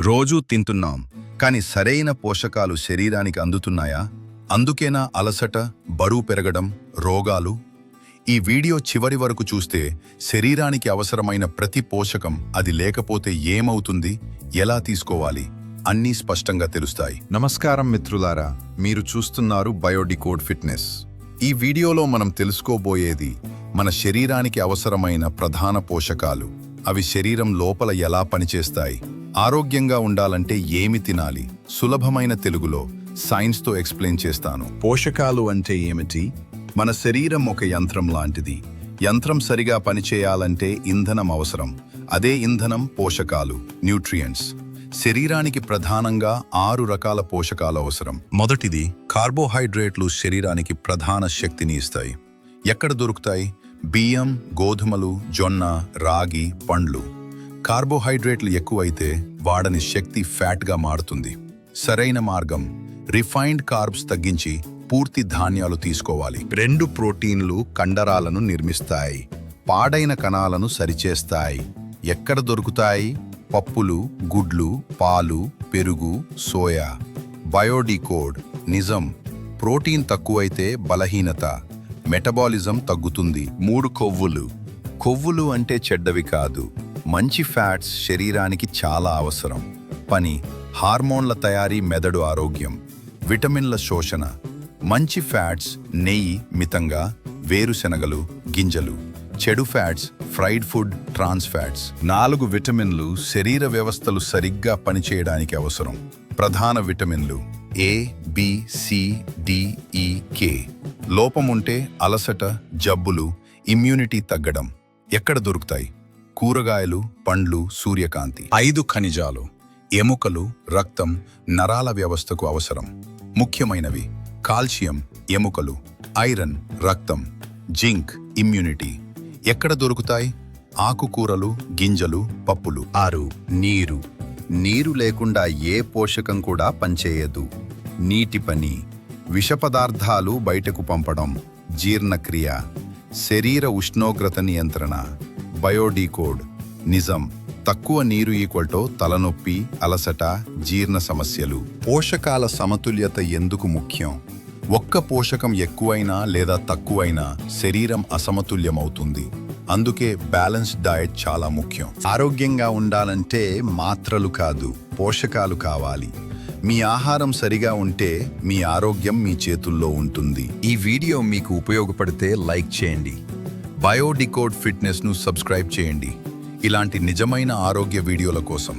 రోజూ తింటున్నాం. కానీ సరైన పోషకాలు శరీరానికి అందుతున్నాయా? అందుకేనా అలసట బరువు పెరగడం రోగాలు? ఈ వీడియో చివరి వరకు చూస్తే శరీరానికి అవసరమైన ప్రతి పోషకం అది లేకపోతే ఏమవుతుంది? ఎలా తీసుకోవాలి? అన్నీ స్పష్టంగా తెలుస్తాయి. నమస్కారం మిత్రులారా మీరు చూస్తున్నారు బయోడికోడ్ ఫిట్నెస్. ఈ వీడియోలో మనం తెలుసుకోబోయేది మన శరీరానికి అవసరమైన ప్రధాన పోషకాలు. అవి శరీరం లోపల ఎలా పనిచేస్తాయి? ఆరోగ్యంగా ఉండాలంటే ఏమి తినాలి? సులభమైన తెలుగులో సైన్స్తో ఎక్స్ప్లెయిన్ చేస్తాను. పోషకాలు అంటే ఏమిటి? మన శరీరం ఒక యంత్రం లాంటిది. యంత్రం సరిగా పనిచేయాలంటే ఇంధనం అవసరం. అదే ఇంధనం పోషకాలు న్యూట్రియంట్స్. శరీరానికి ప్రధానంగా ఆరు రకాల పోషకాలు అవసరం. మొదటిది కార్బోహైడ్రేట్లు శరీరానికి ప్రధాన శక్తిని ఇస్తాయి. ఎక్కడ దొరుకుతాయి? బియ్యం గోధుమలు జొన్న రాగి పండ్లు. కార్బోహైడ్రేట్లు ఎక్కువైతే వాడని శక్తి ఫ్యాట్గా మారుతుంది. సరైన మార్గం రిఫైన్డ్ కార్బ్స్ తగ్గించి పూర్తి ధాన్యాలు తీసుకోవాలి. రెండు ప్రోటీన్లు కండరాలను నిర్మిస్తాయి. పాడైన కణాలను సరిచేస్తాయి. ఎక్కడ దొరుకుతాయి? పప్పులు గుడ్లు పాలు పెరుగు సోయా. బయోడీకోడ్ నిజం ప్రోటీన్ తక్కువైతే బలహీనత మెటబాలిజం తగ్గుతుంది. మూడు కొవ్వులు. కొవ్వులు అంటే చెడ్డవి కాదు. మంచి ఫ్యాట్స్ శరీరానికి చాలా అవసరం. పని హార్మోన్ల తయారీ మెదడు ఆరోగ్యం. విటమిన్ల శోషణ. మంచి ఫ్యాట్స్ నెయ్యి మితంగా వేరుశనగలు గింజలు. చెడు fats fried food trans fats. నాలుగు విటమిన్లు శరీర వ్యవస్థలు సరిగ్గా పనిచేయడానికి అవసరం. ప్రధాన విటమిన్లు ఏ బి కే. లోపం ఉంటే అలసట జబ్బులు ఇమ్యూనిటీ తగ్గడం. ఎక్కడ దొరుకుతాయి? కూరగాయలు పండ్లు సూర్యకాంతి. ఐదు ఖనిజాలు ఎముకలు రక్తం నరాల వ్యవస్థకు అవసరం. ముఖ్యమైనవి కాల్షియం ఎముకలు ఐరన్ రక్తం జింక్ ఇమ్యూనిటీ. ఎక్కడ దొరుకుతాయి? ఆకుకూరలు గింజలు పప్పులు. ఆరు నీరు. నీరు లేకుండా ఏ పోషకం కూడా పనిచేయదు. నీటి పని. విష పదార్థాలు బయటకు పంపడం. జీర్ణక్రియ. శరీర ఉష్ణోగ్రత నియంత్రణ. బయోడీకోడ్. నిజం తక్కువ నీరు ఈక్వల్టో తలనొప్పి అలసట జీర్ణ సమస్యలు. పోషకాల సమతుల్యత ఎందుకు ముఖ్యం? ఒక్క పోషకం ఎక్కువైనా లేదా తక్కువైనా శరీరం అసమతుల్యమవుతుంది. అందుకే బ్యాలెన్స్డ్ డయట్ చాలా ముఖ్యం. ఆరోగ్యంగా ఉండాలంటే మాత్రలు కాదు పోషకాలు కావాలి. మీ ఆహారం సరిగా ఉంటే మీ ఆరోగ్యం మీ చేతుల్లో ఉంటుంది. ఈ వీడియో మీకు ఉపయోగపడితే లైక్ చేయండి. బయోడికోడ్ ఫిట్నెస్ను సబ్స్క్రైబ్ చేయండి. ఇలాంటి నిజమైన ఆరోగ్య వీడియోల కోసం